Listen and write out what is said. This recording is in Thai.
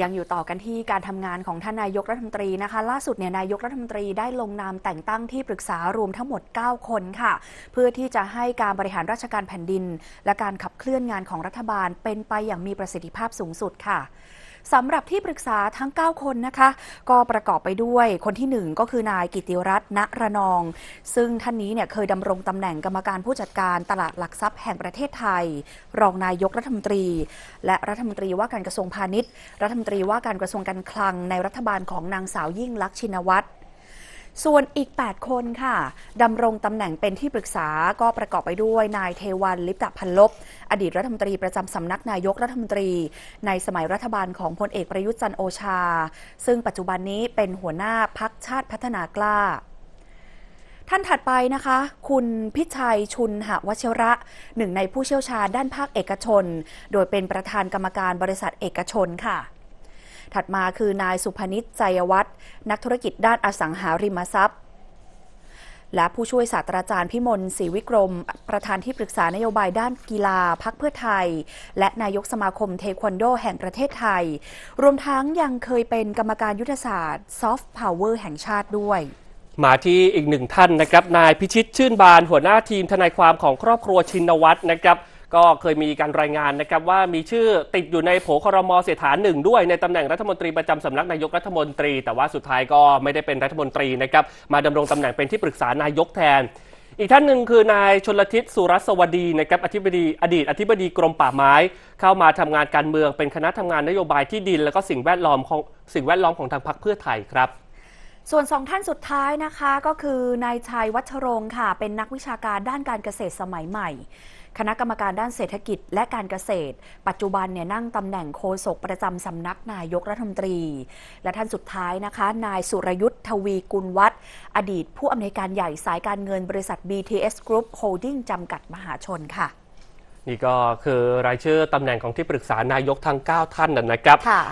ยังอยู่ต่อกันที่การทำงานของท่านนายกรัฐมนตรีนะคะ ล่าสุดเนี่ยนายกรัฐมนตรีได้ลงนามแต่งตั้งที่ปรึกษารวมทั้งหมด 9 คนค่ะ เพื่อที่จะให้การบริหารราชการแผ่นดิน และการขับเคลื่อนงานของรัฐบาลเป็นไปอย่างมีประสิทธิภาพสูงสุดค่ะ สำหรับที่ปรึกษาทั้ง 9 คนนะคะ ก็ประกอบไปด้วยคนที่ 1 ก็คือนายกิติรัตน์ณระนอง ซึ่งท่านนี้เนี่ยเคยดำรงตำแหน่งกรรมการผู้จัดการตลาดหลักทรัพย์แห่งประเทศไทย รองนายกรัฐมนตรี และรัฐมนตรีว่าการกระทรวงพาณิชย์ รัฐมนตรีว่าการกระทรวงการคลังในรัฐบาลของนางสาวยิ่งลักษณ์ชินวัตร ส่วนอีก 8 คนค่ะดำรงตำแหน่งเป็นที่ปรึกษาก็ประกอบไปด้วยนายเทวันลิปตะพันลบ อดีตรัฐมนตรีประจำสำนักนายกรัฐมนตรี ในสมัยรัฐบาลของพลเอกประยุทธ์จันโอชา ซึ่งปัจจุบันนี้เป็นหัวหน้าพักชาติพัฒนากล้าท่านถัดไปนะคะ คุณพิชัยชุนหวชระ หนึ่งในผู้เชี่ยวชาญด้านภาคเอกชน โดยเป็นประธานกรรมการบริษัทเอกชนค่ะ ถัดมาคือนายสุพนิชใจวัฒน์นักธุรกิจด้านอสังหาริมทรัพย์ และผู้ช่วยศาสตราจารย์พิมลศรีวิกรม ประธานที่ปรึกษานโยบายด้านกีฬาพักเพื่อไทย และนายกสมาคมเทควันโดแห่งประเทศไทย รวมทั้งยังเคยเป็นกรรมการยุทธศาสตร์ซอฟต์พาวเวอร์แห่งชาติด้วยมาที่อีกหนึ่งท่านนะครับ นายพิชิตชื่นบานหัวหน้าทีมทนายความของครอบครัวชินวัตรนะครับ ก็เคยมีการรายงานนะครับว่ามีชื่อติดอยู่ในโผครมเสถาหนึ่งด้วยในตำแหน่งรัฐมนตรีประจำสำนักนายกรัฐมนตรี แต่ว่าสุดท้ายก็ไม่ได้เป็นรัฐมนตรีนะครับมาดำรงตำแหน่งเป็นที่ปรึกษานายกแทนอีกท่านหนึ่งคือนายชนลทิศสุรัสวดีนะครับอธิบดีอดีตอธิบดีกรมป่าไม้ เข้ามาทำงานการเมืองเป็นคณะทำงานนโยบายที่ดิน และก็สิ่งแวดล้อมของสิ่งแวดล้อมของทางพรรคเพื่อไทยครับ ส่วนสองท่านสุดท้ายนะคะก็คือนายชัยวัชรงค์ค่ะ เป็นนักวิชาการด้านการเกษตรสมัยใหม่ คณะกรรมการด้านเศรษฐกิจและการเกษตร ปัจจุบันเนี่ยนั่งตำแหน่งโฆษกประจำสำนักนายกรัฐมนตรี และท่านสุดท้ายนะคะ นายสุรยุทธทวีกุลวัฒน์อดีตผู้อำนวยการใหญ่สายการเงินบริษัท BTS Group Holding จำกัดมหาชนค่ะนี่ก็คือรายชื่อตำแหน่งของที่ปรึกษานายกทั้ง 9 ท่านนะนะครับค่ะ